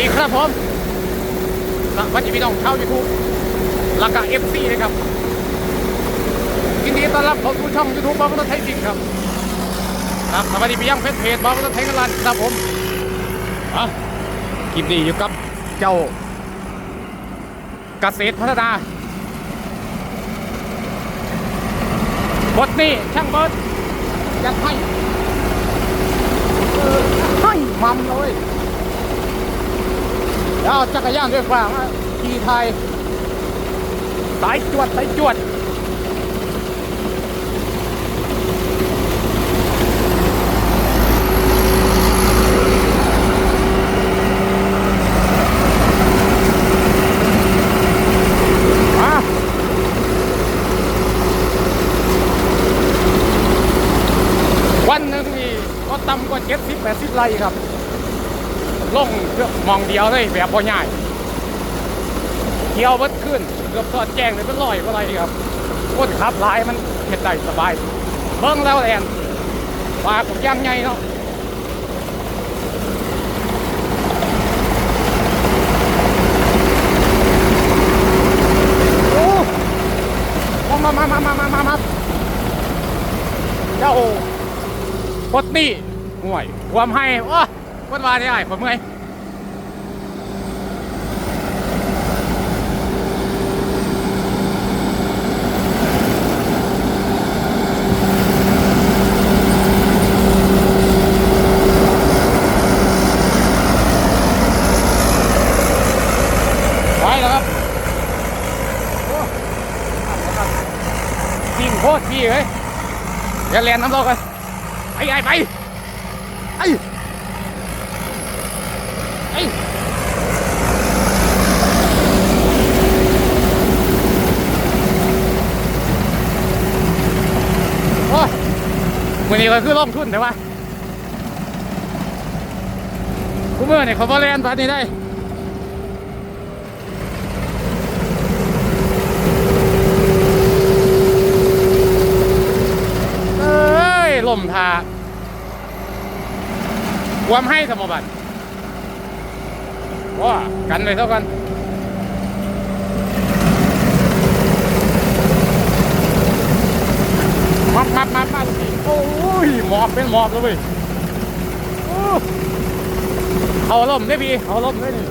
ดีครับผมสวัสดีพี่น้องชาวยูทูบล้วก็เอฟซีนะครับยินดีต้อนรับเข้าสู่ช่องยูทูบบอลรถไทยจิงครับ ครับสวัสดีพี่ยังเพจเพจบอลรถไทยกันลันครับผมอะคลิปนี้อยู่กับเจ้าเกษตรพัฒนาบทนี้ช่างเบิร์ดยัดให้ให้มัมเลย แล้วเอาจักรยานด้วยกว่ามาขี่ไทยสายจวดสายจวดวันหนึ่งนี่ก็ต่ำกว่าเจ็ดสิบแปดสิบไร่ครับ ลงเกือบมองเดียวเลยแบบพอง่ายเที่ยวเบิดขึ้นเกือบสอดแจ้งเลยเป็นร้อยกว่าไรครับคนขับหลายมันเห็นได้สบาย เบิ้งแล้วแอนว่าผมย่างไงเนาะโอ้มามามามามามามาเจ้าปดนี่ห่วย ความให้โอ้ วันวานี่ไอ้ผมเมื่อยไปแล้วครับโอ้งโคตรพี่เฮ้ยอย่าเรียนน้ำเรากันไปไอ้ไปไอ้ ไอ้โอ้ย วันนี้ก็คือลงทุนแต่ว่ากูเมื่อเนี่ยเขาบอลเลนตอนนี้ได้เอ้ยลมทาความให้สมบัติว้ากันเลยเท่ากันมับมับมับมับ โอ้ยหมอบเป็นหมอบเลยเว้ยเขาล่มได้พี่เขาล่มได้นี่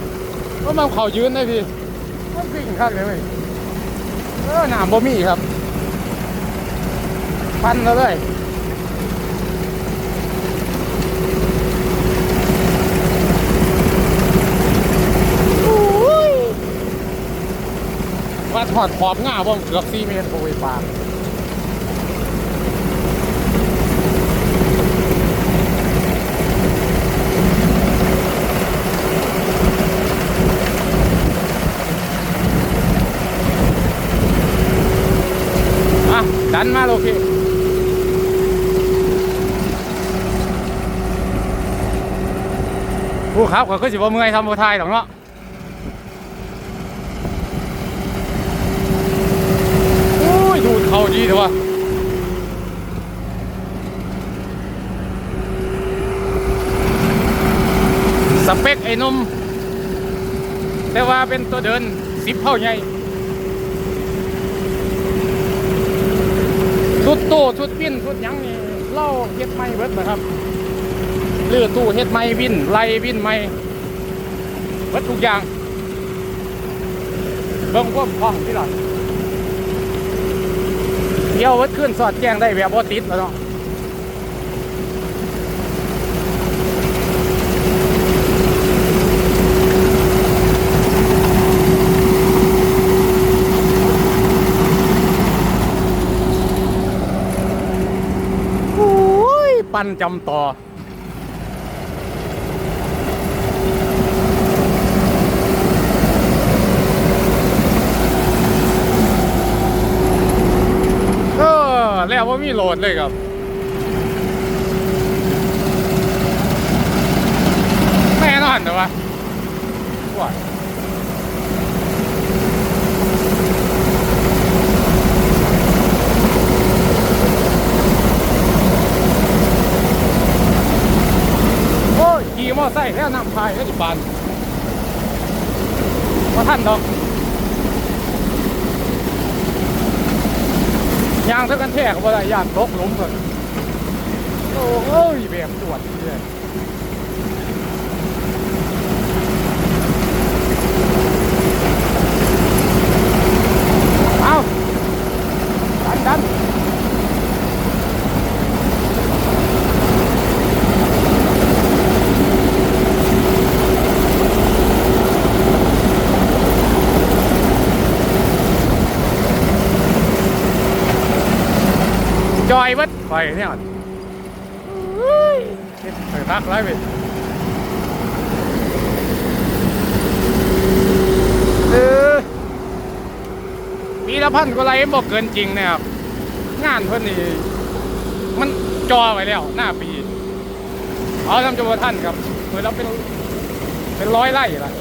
ก็มันเขายืนได้พี่มันวิ่งข้างเลยเว้ยเออหนามบ่มีครับพันแล้วเลยว่าถอดขอบง่าว่เกือบ4เมตรโอ้ยปากอะ ดันมาโอเคผู้ครับก็คือสิบ่เมื่อยทำบ่ทายหรอกเนาะโอ้ยดูดเขาดีเถอะวะสเปคไอ้หนมแต่ว่าเป็นตัวเดินสิบเท่าใหญ่ ชุดตู้ชุดปิ้นชุดยังนี่เล่าเฮ็ดไม่เบิดนะครับเลือตู้เฮ็ดไม่วินไล่วินไม่เบิดทุกอย่างเบิ่งควบคล่องที่หลังเที่ยวเบิดขึ้นสอดแจ้งได้แบบบ่ติดแล้วเนาะโอ้ย ปั้นจำต่อเออแล้วว่ามีโหลดเลยครับแน่นอนแต่ว่า ให้ก็สิบบาทว่าท่านดอกยางเท่ากันแท้ก็บ่ได้ยางตกหลุมก่นโอ้ยแบบตรวจเลย จอยวัดไปเนี่ยเฮ้ยเฮ็ดไปพักไรไปเออปีละพันก็ไรบอกเกินจริงนะครับงานเพื่อนนี่มันจอไว้แล้วหน้าปี เอาทำจำนวนท่านครับเหมือนเราเป็นเป็นร้อยไร่ละ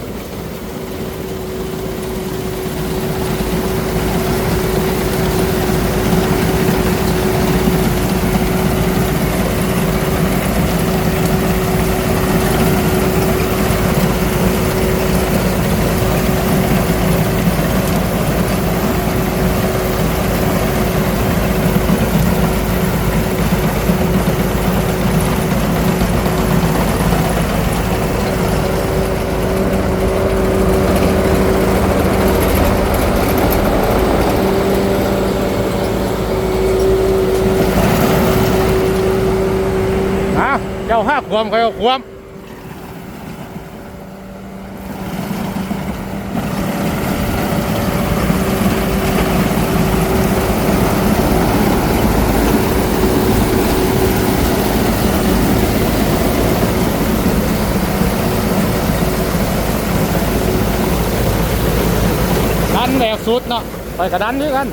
นะ เจ้าห้าควมใครเอาควมดันแหลกสุดเนาะไปกระดันด้วยกัน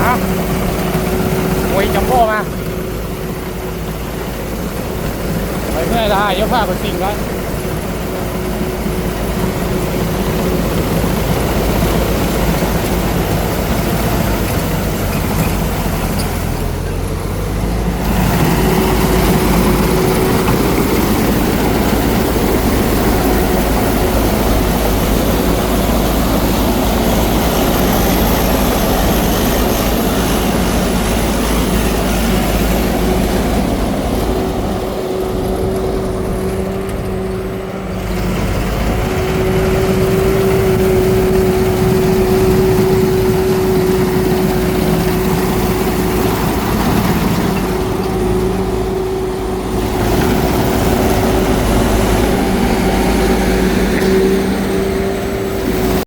เอาโอ้ยจัมโบ้มายเยอยได้เดี๋ยวพาไปสิ่งไว้